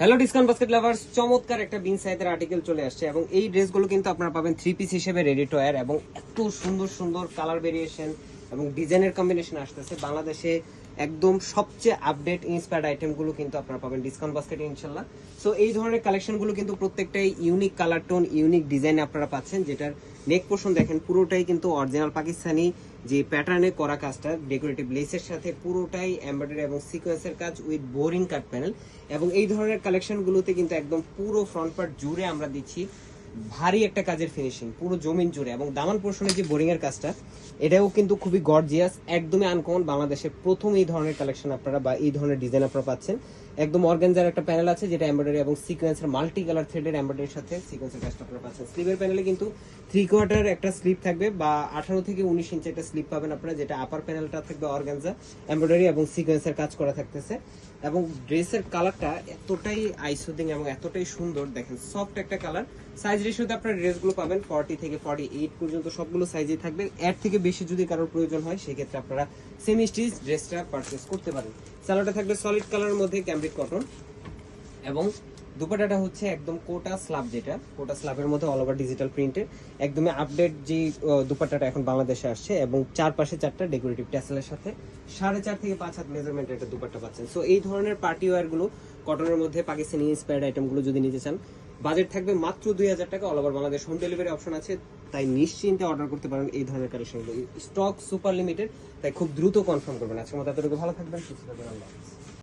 Hello discount basket lovers চমৎকার একটা বিন সাইজের আর্টিকেল চলে আসছে এবং এই ড্রেসগুলো কিন্তু আপনারা পাবেন থ্রি পিস হিসেবে রেডি টু এবং এত সুন্দর সুন্দর কালার ভেরিয়েশন এবং ডিজাইনের কম্বিনেশন আসতেছে। বাংলাদেশে একদম সবচেয়ে আপডেট ইন্সপায়ার্ড আইটেমগুলো কিন্তু আপনারা পাবেন ডিসকাউন্ট বাস্কেটে ইনশাল্লাহ। সো এই ধরনের কালেকশনগুলো কিন্তু প্রত্যেকটাই unique colour tone unique design আপনারা পাচ্ছেন, যেটার নেক পোর্শন দেখেন, পুরোটাই কিন্তু অরিজিনাল পাকিস্তানি যে প্যাটার্নে করা কাজটা ডেকোরেটিভ লেসের সাথে পুরোটাই এমব্রয়ডারি এবং সিকোয়েন্সের কাজ উইথ বোরিং কাট প্যানেল এবং এই ধরনের কালেকশনগুলোতে কিন্তু একদম পুরো ফ্রন্ট পার্ট জুড়ে আমরা দিচ্ছি ভারী একটা কাজের ফিনিশিং পুরো জমিন জুড়ে। এবং দামান পোর্শনের যে বোরিং এর কাজটা, এটাও কিন্তু খুবই গর্জিয়াস একদমই আনকমন বাংলাদেশের প্রথম এই ধরনের কালেকশন আপনারা বা এই ধরনের ডিজাইন আপনারা পাচ্ছেন। একদম অর্গানজার একটা প্যানেল আছে, যেটা এমব্রয়ডারি এবং সিকোয়েন্সের মাল্টি কালার থ্রেডের এমব্রয়ডারির সাথে সিকোয়েন্সের কাজটা আপনারা পাচ্ছেন। স্লিভের প্যানেলে কিন্তু থ্রি কোয়ার্টার একটা স্লিপ থাকবে বা আঠারো থেকে উনিশ ইঞ্চি একটা স্লিপ পাবেন আপনারা, যেটা আপার প্যানেলটা থাকবে অর্গানজা এমব্রয়ডারি এবং সিকোয়েন্সের কাজ করা থাকতেছে। এবং ড্রেসের কালারটা এতটাই আইসুদিং এবং এতটাই সুন্দর, দেখেন সফট একটা কালার সাইজ রেশিওতে আপনার ড্রেসগুলো পাবেন ফর্টি থেকে ফর্টি এইট পর্যন্ত সবগুলো সাইজেই থাকবে। এর থেকে বেশি যদি কারোর প্রয়োজন হয়, সেক্ষেত্রে আপনারা সেমি স্টিচ ড্রেসটা পারচেস করতে পারেন। স্যালোটা থাকবে সলিড কালারের মধ্যে ক্যামব্রিক কটন এবং দুপাটাটা হচ্ছে একদম কোটা স্ল্যাব যেটা, কোটা স্ল্যাবের মধ্যে অল ওভার ডিজিটাল প্রিন্টের একদমই আপডেট যে দুপাটাটা এখন বাংলাদেশে আসছে এবং চারপাশে চারটা ডেকোরেটিভ ট্যাসেলের সাথে সাড়ে চার থেকে পাঁচ হাত মেজারমেন্টের একটা দুপাট্টা পাচ্ছেন। সো এই ধরনের পার্টি ওয়ারগুলো কটনের মধ্যে পাকিস্তানি ইন্সপায়ার্ড আইটেমগুলো যদি নিতে চান বাজেট থাকবে মাত্র দুই হাজার টাকা। All over Bangladesh home delivery option আছে, তাই নিশ্চিন্তে অর্ডার করতে পারেন এই ধরনের কালেকশনগুলো স্টক সুপার লিমিটেড তাই খুব দ্রুত কনফার্ম করবেন। আজকের মতো এতটুকু। ভালো থাকবেন, সুস্থ থাকবেন। আল্লাহ।